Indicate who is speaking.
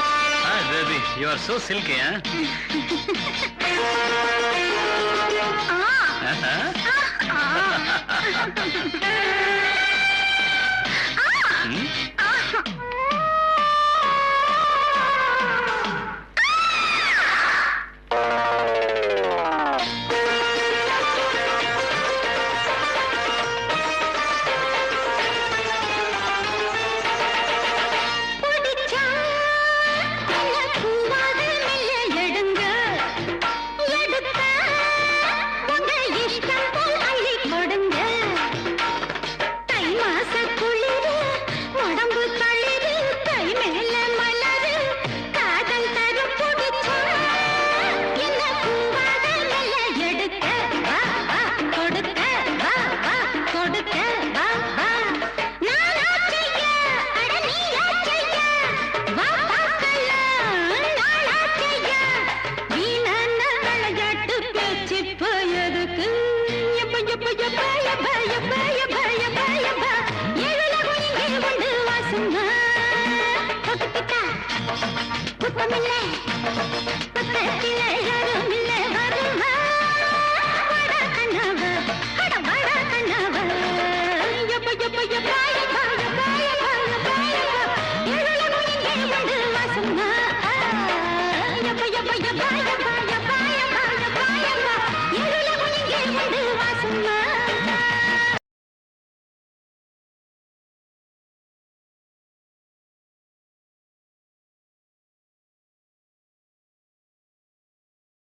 Speaker 1: Hi,
Speaker 2: baby, you are so silky, huh? ah. Uh-huh.
Speaker 1: Yeah, yeah, yeah, yeah, yeah.